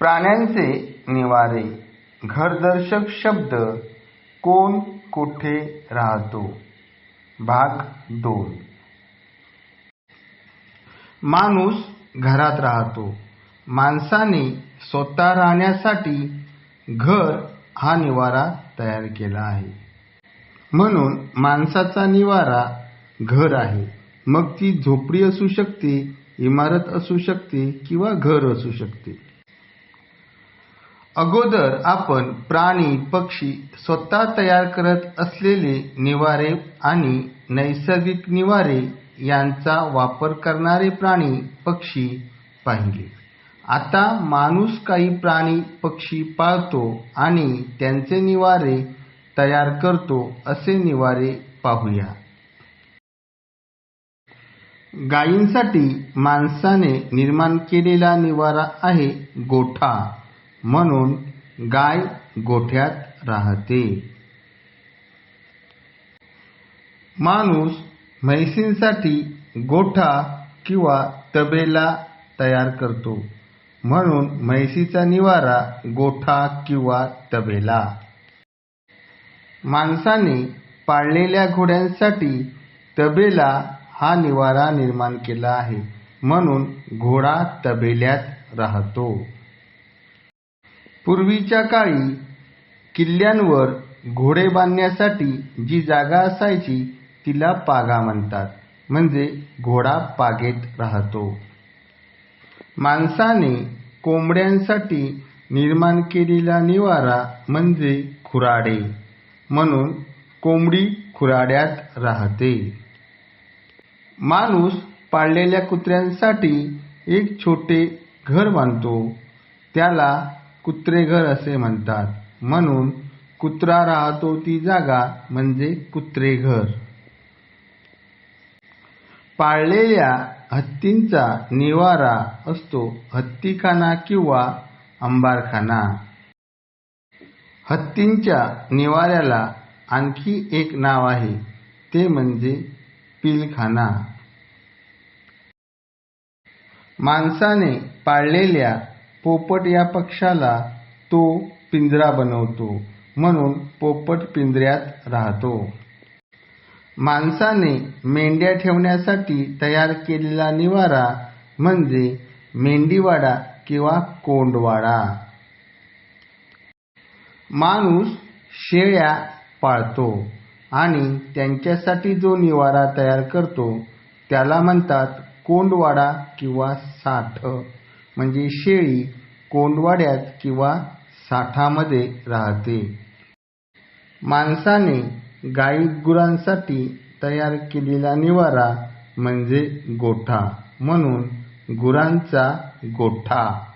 प्राण्यांचे निवारे. घरदर्शक शब्द कोण कोठे राहतो? भाग दोन. माणूस घरात राहतो. माणसाने स्वतः राहण्यासाठी घर हा निवारा तयार केला आहे. म्हणून माणसाचा निवारा घर आहे. मग ती झोपडी असू शकते इमारत असू शकते किंवा घर असू शकते. अगोदर आपण प्राणी पक्षी स्वतः तयार करत असलेले निवारे आणि नैसर्गिक निवारे यांचा वापर करणारे प्राणी पक्षी पाहिले. आता माणूस काही प्राणी पक्षी पाळतो आणि त्यांचे निवारे तयार करतो असे निवारे पाहूया. गायींसाठी माणसाने निर्माण केलेला निवारा आहे गोठा. म्हणून गाय गोठ्यात राहते. माणूस म्हैसींसाठी गोठा किंवा तबेला तयार करतो. म्हणून म्हैसीचा निवारा गोठा किंवा तबेला. माणसाने पाळलेल्या घोड्यांसाठी तबेला हा निवारा निर्माण केला आहे. म्हणून घोडा तबेल्यात राहतो. पूर्वीच्या काळी किल्ल्यांवर घोडे बांधण्यासाठी जी जागा असायची तिला पागा म्हणतात. म्हणजे घोडा पागेत राहतो. माणसाने कोंबड्यांसाठी निर्माण केलेला निवारा म्हणजे खुराडे. म्हणून कोंबडी खुराड्यात राहते. माणूस पाळलेल्या कुत्र्यांसाठी एक छोटे घर बांधतो. त्याला कुत्रेघर असे म्हणतात. म्हणून कुत्रा राहतो ती जागा म्हणजे कुत्रेघर. पाळलेल्या हत्तींचा निवारा असतो हत्तीखाना किंवा अंबारखाना. हत्तींच्या निवाऱ्याला आणखी एक नाव आहे ते म्हणजे पिलखाना. माणसाने पाळलेल्या पोपट या पक्षाला तो पिंजरा बनवतो म्हणून पोपट पिंजऱ्यात राहतो. माणसाने मेंढ्या ठेवण्यासाठी तयार केलेला निवारा म्हणजे मेंढीवाडा किंवा कोंडवाडा. माणूस शेळ्या पाळतो आणि त्यांच्यासाठी जो निवारा तयार करतो त्याला म्हणतात कोंडवाडा किंवा साठ. म्हणजे शेळी कोंडवाड्यात किंवा साठामध्ये राहते. माणसाने गाई गुरांसाठी तयार केलेला निवारा म्हणजे गोठा. म्हणून गुरांचा गोठा.